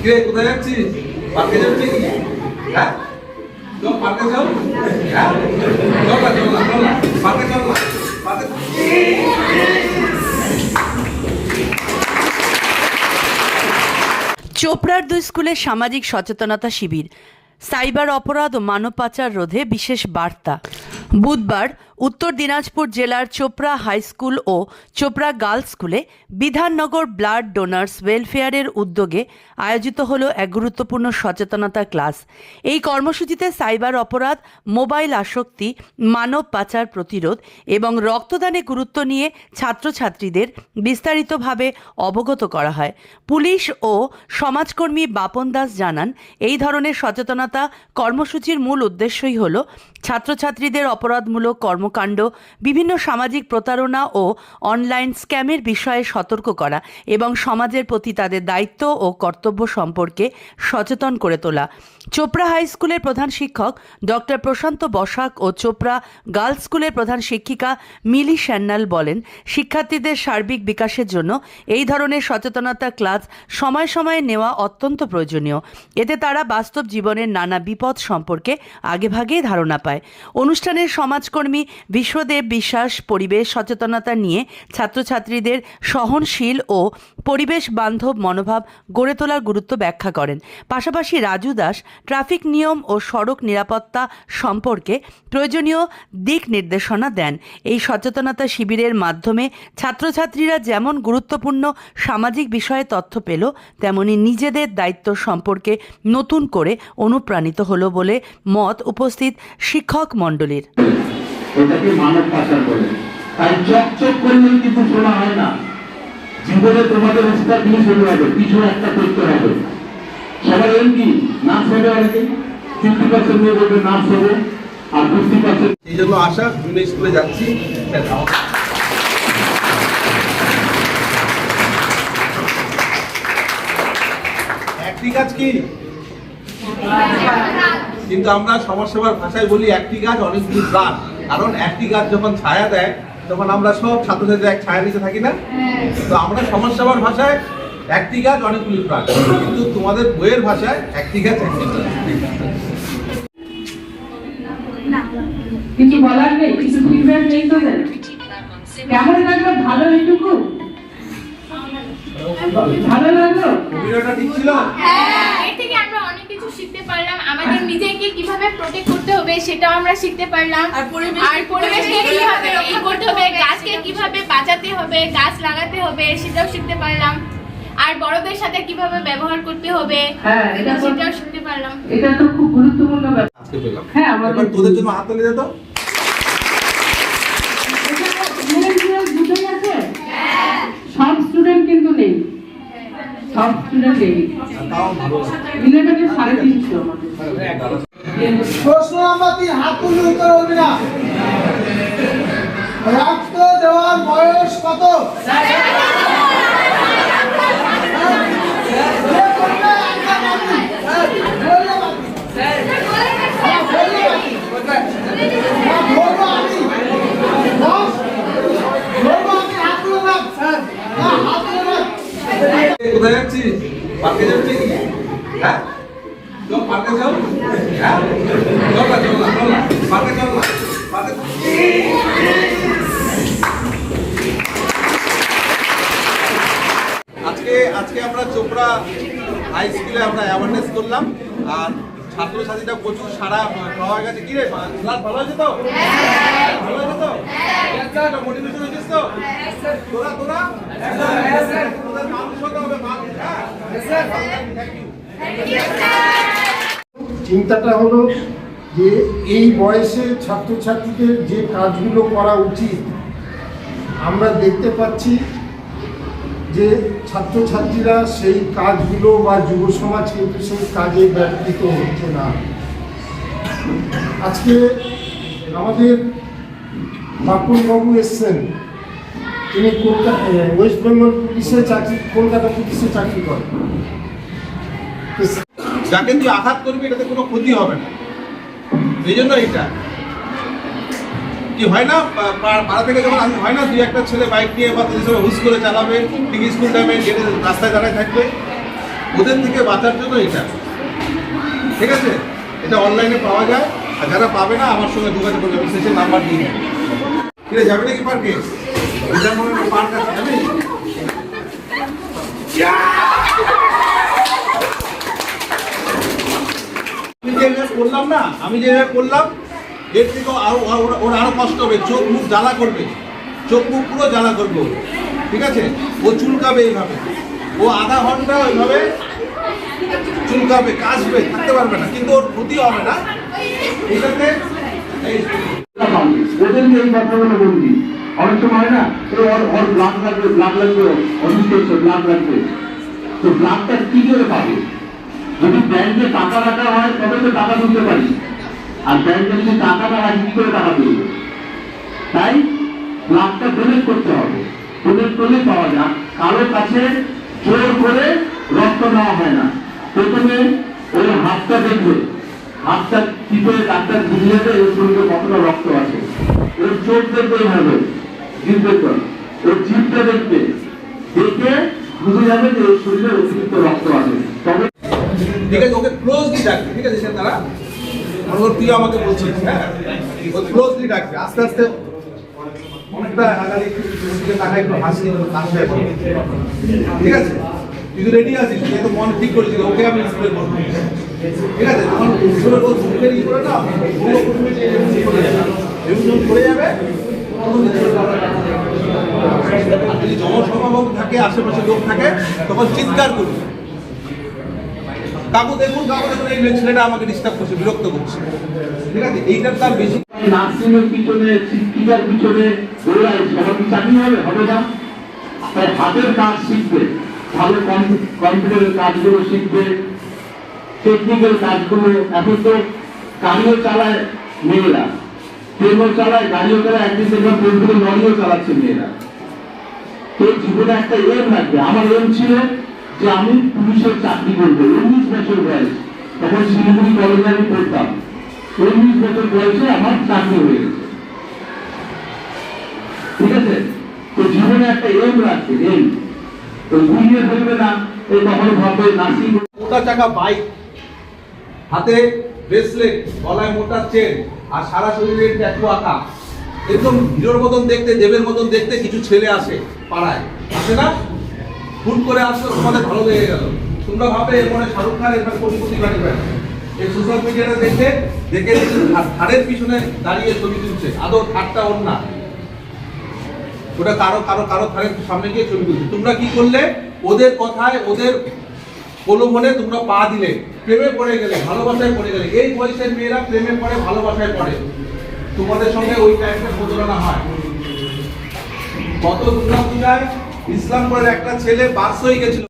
কোথায় পার্কে যাচ্ছি হ্যাঁ? পার্কে হ্যাঁ? চল না চল না পার্কে চল না। পার্কে চোপড়ার দুই স্কুলে সামাজিক সচেতনতা শিবির। সাইবার অপরাধ ও মানব পাচার রোধে বিশেষ বার্তা। বুধবার উত্তর দিনাজপুর জেলার চোপড়া হাই স্কুল ও চোপড়া গার্লস স্কুলে বিধাননগর ব্লাড ডোনার্স ওয়েলফেয়ারের উদ্যোগে আয়োজিত হলো এক গুরুত্বপূর্ণ সচেতনতা ক্লাস। এই কর্মসূচিতে সাইবার অপরাধ, মোবাইল আসক্তি, মানব পাচার প্রতিরোধ এবং রক্তদানে গুরুত্ব নিয়ে ছাত্রছাত্রীদের বিস্তারিতভাবে অবগত করা হয়। পুলিশ ও সমাজকর্মী বাপন দাস জানান, এই ধরনের সচেতনতা কর্মসূচির মূল উদ্দেশ্যই হল ছাত্রছাত্রীদের অপরাধমূলক কর্মকাণ্ড, বিভিন্ন সামাজিক প্রতারণা ও অনলাইন স্ক্যামের বিষয়ে সতর্ক করা এবং সমাজের প্রতি তাদের দায়িত্ব ও কর্তব্য সম্পর্কে সচেতন করে তোলা। চোপড়া হাই স্কুলের প্রধান শিক্ষক ডক্টর প্রশান্ত বসাক ও চোপড়া গার্লস স্কুলের প্রধান শিক্ষিকা মিলি সান্যাল বলেন, শিক্ষার্থীদের সার্বিক বিকাশের জন্য এই ধরনের সচেতনতা ক্লাস সময় সময়ে নেওয়া অত্যন্ত প্রয়োজনীয়। এতে তারা বাস্তব জীবনের নানা বিপদ সম্পর্কে আগেভাগেই ধারণা পায়। অনুষ্ঠানের সমাজকর্মী বিশ্বদেব বিশ্বাস, পরিবেশ সচেতনতা নিয়ে ছাত্রছাত্রীদের সহনশীল ও পরিবেশ বান্ধব মনোভাব গড়ে তোলার গুরুত্ব ব্যাখ্যা করেন। পাশাপাশি রাজু দাস, ট্রাফিক নিয়ম ও সড়ক নিরাপত্তা সম্পর্কে প্রয়োজনীয় দিক নির্দেশনা দেন। এই সচেতনতা শিবিরের মাধ্যমে ছাত্রছাত্রীরা যেমন গুরুত্বপূর্ণ সামাজিক বিষয়ে তথ্য পেল, তেমনি নিজেদের দায়িত্ব সম্পর্কে নতুন করে অনুপ্রাণিত হলো বলে মত উপস্থিত শিক্ষক মণ্ডলীর। ওটাকে মানব পাচার বলে। তাই চকচক করলেই কিন্তু শোনা হয় না। জীবনে তোমাদের রোজগার জিনিস হতে হবে কিছু একটা করতে হবে। সবাই এম কি? নাচ হবে অনেকে ফিফটি পার্সেন্ট নিয়ে বলবে নাচ হবে আর ফিফটি পার্সেন্ট এই জন্য আশা জুনিয়র স্কুলে যাচ্ছি। একটি কাজ কি? কিন্তু আমরা সমাজসেবার ভাষায় বলি একটি গাছ অনেকগুলি প্রাণ কারণ একটি গাছ যখন ছায়া দেয় তখন আমরা সব ছাত্রছাত্রীরা এক ছায়া নিচে থাকি না? তো আমরা সমাজসেবার ভাষায় একটি গাছ অনেকগুলি প্রাণ। কিন্তু তোমাদের বইয়ের ভাষায় একটি গাছ একটি কিছু বলার নেই কিছু ফিডব্যাক নেই তোদের কেমন লাগল? ভালো এইটুকু? ভালো লাগল? ভিডিওটা ঠিক ছিল? হ্যাঁ। পারলাম আমাদের নিজেকে কীভাবে প্রোটেক্ট করতে হবে সেটাও আমরা শিখতে পারলাম। আর পরিবেশকে কীভাবে ই করতে হবে গাছকে কীভাবে বাঁচাতে হবে গাছ লাগাতে হবে সেটাও শিখতে পারলাম। আর বড়দের সাথে কীভাবে ব্যবহার করতে হবে হ্যাঁ, সেটাও শিখতে পারলাম। এটা তো খুব গুরুত্বপূর্ণ ব্যাপার। আজকে পেলাম। হ্যাঁ, আমাদের- তোদের জন্য হাত তালি দে তো। মেল ফিমেল দুটোই আছে? সব স্টুডেন্ট কিন্তু নেই। সব স্টুডেন্ট ইলেভেনে সাড়ে তিনশো আমাদের প্রশ্ন নাম্বার তিন হাত তুলে উত্তর বলবি না রক্ত দেওয়ার বয়স কত বলব আমি বস, বলব আমি হাত তুলে রাখ না, হাত তুলে রাখ কোথায় পার্কে যাচ্ছি হ্যাঁ? চল পার্কে চল হ্যাঁ? চল না চল না চল না পার্কে চল না। পার্কে আজকে আজকে আমরা চোপড়া হাই স্কুলে আমরা অ্যাওয়ারনেস করলাম আর ছাত্রছাত্রীরা প্রচুর সারা পাওয়া গেছে। কি রে ক্লাস ভালো হয়েছে তো? ভালো হয়েছে তো? মোটিভেশন হয়েছিস তো? তোরা তোরা তোদের মানুষ হতে হবে মানুষ হ্যাঁ থ্যাংক ইউ চিন্তাটা হলো যে এই বয়সে ছাত্রছাত্রীদের যে কাজগুলো করা উচিত, আমরা দেখতে পাচ্ছি যে ছাত্রছাত্রীরা সেই কাজগুলো বা যুব সমাজ কিন্তু সেই কাজে ব্যবহৃত হচ্ছে না। আজকে আমাদের বাপুরবাবু এসছেন। তিনি কলকাতা ওয়েস্ট বেঙ্গল পুলিশে চাকরি, কলকাতা পুলিশে চাকরি করেন? যাকে তুই আঘাত করবি, এটাতে কোনো ক্ষতি হবে না। এই জন্য এটা কি হয় না পাড়া থেকে যখন হয় না, দুই একটা ছেলে বাইক নিয়ে বা তোদের হুস করে চালাবে, ঠিক স্কুল টাইমে গেটে রাস্তায় দাঁড়ায় থাকবে। ওদের থেকে বাঁচার জন্য এটা ঠিক আছে? এটা অনলাইনে পাওয়া যায়। আর যারা পাবে না, আমার সঙ্গে যোগাযোগ করবে। আমি শেষে নাম্বার দিয়ে দেবো কিরে যাবে নাকি পার্কে আছে আমি যে করলাম এর থেকে ওর আরও কষ্ট হবে, চোখ মুখ জ্বালা করবে। চোখ মুখ পুরো জ্বালা করবে ঠিক আছে? ও চুলকাবে এইভাবে। ও আধা ঘণ্টা ওইভাবে চুলকাবে, কাশবে, থাকতে পারবে না, কিন্তু ওর ক্ষতি হবে না। এই ওদেরকে এই কথাগুলো বলবি অনেক সময় হয় না, ওর ওর ব্লাড লাগবে ব্লাড লাগবে অসুস্থ হচ্ছে ব্লাড লাগবে। তো ব্লাডটা কি করে পাবে? যদি ব্যাংকে টাকা রাখা হয়, তবে তো টাকা তুলতে পারি। আর ব্যাংকে যদি টাকা না হয়, কি করে টাকা তুলবে? তাই ব্লাডটা ডোনেট করতে হবে। ডোনেট করলে পাওয়া যায়। কারোর কাছে জোর করে রক্ত নেওয়া হয় না। প্রথমে ওই হাতটা দেখবে। হাতটা টিপে ডাক্তার বুঝিয়ে দেয়, ওর শরীরে কতটা রক্ত আছে। ওর চোখ দেখবে এইভাবে। শরীরে তবে ঠিক আছে, ওকে ক্লোজলি ডাকবে। ঠিক আছে, সে তারা? মনে তুই আমাকে বলছিস হ্যাঁ? ও ক্লোজলি ডাকবে। আস্তে আস্তে অনেকটা আগালি দিকে একটু হাসি ঠিক আছে? তুই রেডি আছিস? তুই তো মন ঠিক করেছিস, ওকে আমি স্কুলে করব। ঠিক আছে তখন স্কুলে ও করে না এরকম করে যাবে। যদি জনসমাগম থাকে, আশেপাশে লোক থাকে, তখন চিৎকার করবে কাকু দেখুন কাকু দেখুন, এই ছেলেটা আমাকে ডিস্টার্ব করছে, বিরক্ত করছে। ঠিক আছে? এইটার তার বেশি নার্সিংয়ের পিছনে শিক্ষিকার পিছনে দৌড়ায় সবার চাকরি হবে? হবে না। তাই হাতের কাজ শিখবে, ভালো কম্পিউটারের কাজগুলো শিখবে টেকনিক্যাল কাজগুলো। এখন তো গাড়িও চালায় মেয়েরা। ট্রেনও চালায়, গাড়িও চালায়, একদিন দেখলাম ট্রেনগুলো লরিও চালাচ্ছে মেয়েরা। তো জীবনে একটা এম লাগবে। আমার এম ছিল যে আমি পুলিশের চাকরি করব। উনিশ বছর বয়স। তখন শিলিগুড়ি কলেজে আমি পড়তাম। উনিশ বছর বয়সে আমার চাকরি হয়ে গেছে। ঠিক আছে? তো জীবনে একটা এম রাখবে এম তো ঘুরিয়ে ফেলবে না এই কখনো ভাববে নার্সিং মোটা বাইক হাতে ব্রেসলেট, গলায় মোটা চেন আর সারা ট্যাটু আঁকা। একদম হিরোর মতন দেখতে, দেবের মতন দেখতে কিছু ছেলে আসে পাড়ায়। আসে না? ফুট করে আসলো, তোমাদের ভালো গেল। তোমরা ভাবে এর মানে শাহরুখ খান এরপর কোটিপতি এই সোশ্যাল মিডিয়াতে দেখে দেখে থাড়ের পিছনে দাঁড়িয়ে ছবি তুলছে। আদৌ থারটা ওর না ওটা কারও কারও কারও থারের সামনে গিয়ে ছবি তুলছে। তোমরা কি করলে? ওদের কথায়, ওদের প্রলোভনে তোমরা পা দিলে, প্রেমে পড়ে গেলে, ভালোবাসায় পড়ে গেলে, এই বয়সের মেয়েরা প্রেমে পড়ে, ভালোবাসায় পড়ে। তোমাদের সঙ্গে ওই টাইমটা প্রতারণা হয়। গত দুর্গা পূজায় ইসলামপুরের একটা ছেলে বাস হয়ে গেছিল।